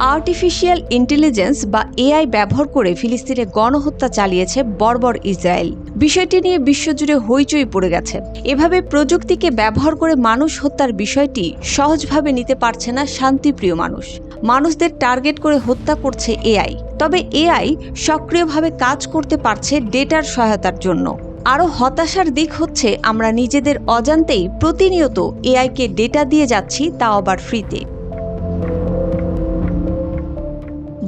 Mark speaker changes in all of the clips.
Speaker 1: Artificial intelligence বা AI ব্যবহার করে ফিলিস্তিনে গণহত্যা চালিয়েছে বর্বর ইসরায়েল। বিষয়টি নিয়ে বিশ্বজুড়ে হইচই পড়ে গেছে। এভাবে প্রযুক্তিকে ব্যবহার করে মানুষ হত্যার বিষয়টি সহজভাবে নিতে পারছে না শান্তিপ্রিয় মানুষ। মানুষদের টার্গেট করে হত্যা করছে এআই। তবে এআই সক্রিয়ভাবে কাজ করতে পারছে ডেটার সহায়তার জন্য। আরও হতাশার দিক হচ্ছে, আমরা নিজেদের অজান্তেই প্রতিনিয়ত এআইকে ডেটা দিয়ে যাচ্ছি তাও আবার ফ্রিতে।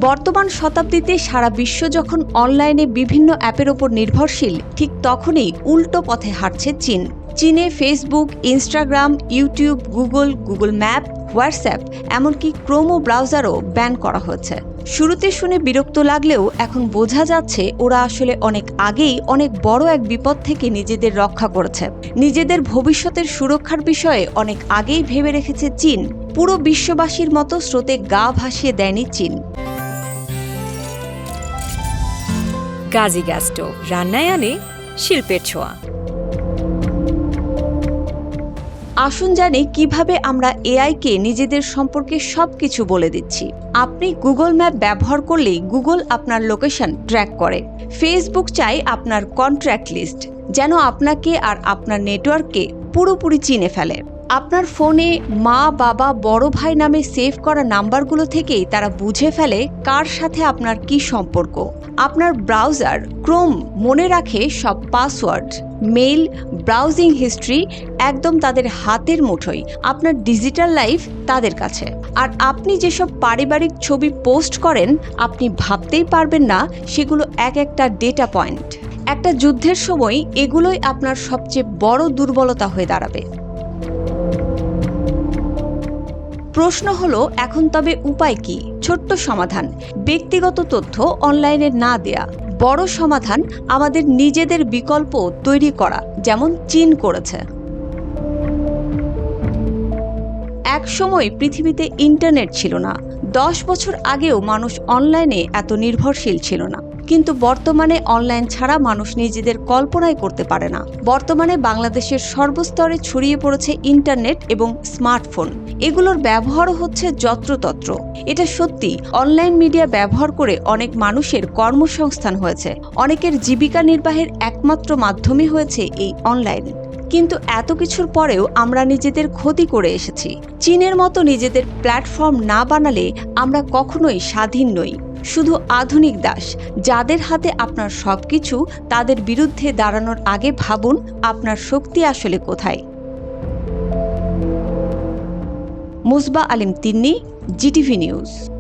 Speaker 1: বর্তমান শতাব্দীতে সারা বিশ্ব যখন অনলাইনে বিভিন্ন অ্যাপের ওপর নির্ভরশীল, ঠিক তখনই উল্টো পথে হাঁটছে চীন। চীনে Facebook Instagram YouTube Google Google map WhatsApp এমনকি ক্রোমো ব্রাউজারও ব্যান করা হয়েছে। শুরুতে শুনে বিরক্ত লাগলেও এখন বোঝা যাচ্ছে ওরা আসলে অনেক আগেই অনেক বড় এক বিপদ থেকে নিজেদের রক্ষা করেছে। নিজেদের ভবিষ্যতের সুরক্ষার বিষয়ে অনেক আগেই ভেবে রেখেছে চীন। পুরো বিশ্ববাসীর মতো স্রোতে গা ভাসিয়ে দেয়নি চীন।
Speaker 2: গাজী গ্যাস স্টোভ রান্নায় আনে শিল্পের ছোঁয়া।
Speaker 1: আসুন জানি কীভাবে আমরা এআইকে নিজেদের সম্পর্কে সব কিছু বলে দিচ্ছি। আপনি গুগল ম্যাপ ব্যবহার করলেই গুগল আপনার লোকেশন ট্র্যাক করে। ফেসবুক চাই আপনার কন্ট্র্যাক্ট লিস্ট, যেন আপনাকে আর আপনার নেটওয়ার্ককে পুরোপুরি চিনে ফেলে। আপনার ফোনে মা, বাবা, বড় ভাই নামে সেভ করা নাম্বারগুলো থেকেই তারা বুঝে ফেলে কার সাথে আপনার কি সম্পর্ক। আপনার ব্রাউজার ক্রোম মনে রাখে সব পাসওয়ার্ড, মেইল, ব্রাউজিং হিস্ট্রি একদম তাদের হাতের মুঠোয়, আপনার ডিজিটাল লাইফ তাদের কাছে। আর আপনি যেসব পারিবারিক ছবি পোস্ট করেন, আপনি ভাবতেই পারবেন না সেগুলো এক একটা ডেটা পয়েন্ট। একটা যুদ্ধের সময় এগুলোই আপনার সবচেয়ে বড় দুর্বলতা হয়ে দাঁড়াবে। প্রশ্ন হলো, এখন তবে উপায় কি? ছোট্ট সমাধান। ব্যক্তিগত তথ্য অনলাইনে না দেয়া। বড় সমাধান আমাদের নিজেদের বিকল্প তৈরি করা, যেমন চীন করেছে। এক সময় পৃথিবীতে ইন্টারনেট ছিল না। দশ বছর আগেও মানুষ অনলাইনে এত নির্ভরশীল ছিল না। কিন্তু বর্তমানে অনলাইন ছাড়া মানুষ নিজেদের কল্পনাই করতে পারে না। বর্তমানে বাংলাদেশের সর্বস্তরে ছড়িয়ে পড়েছে ইন্টারনেট এবং স্মার্টফোন। এগুলোর ব্যবহারও হচ্ছে যত্রতত্র। এটা সত্যি, অনলাইন মিডিয়া ব্যবহার করে অনেক মানুষের কর্মসংস্থান হয়েছে। অনেকের জীবিকা নির্বাহের একমাত্র মাধ্যমই হয়েছে এই অনলাইন। কিন্তু এত কিছুর পরেও আমরা নিজেদের ক্ষতি করে এসেছি। চীনের মতো নিজেদের প্ল্যাটফর্ম না বানালে আমরা কখনোই স্বাধীন নই। শুধু আধুনিক দাস, যাদের হাতে আপনার সব কিছু তাদের বিরুদ্ধে দাঁড়ানোর আগে ভাবুন আপনার শক্তি আসলে কোথায়। Musba Alim Tinni, GTV news.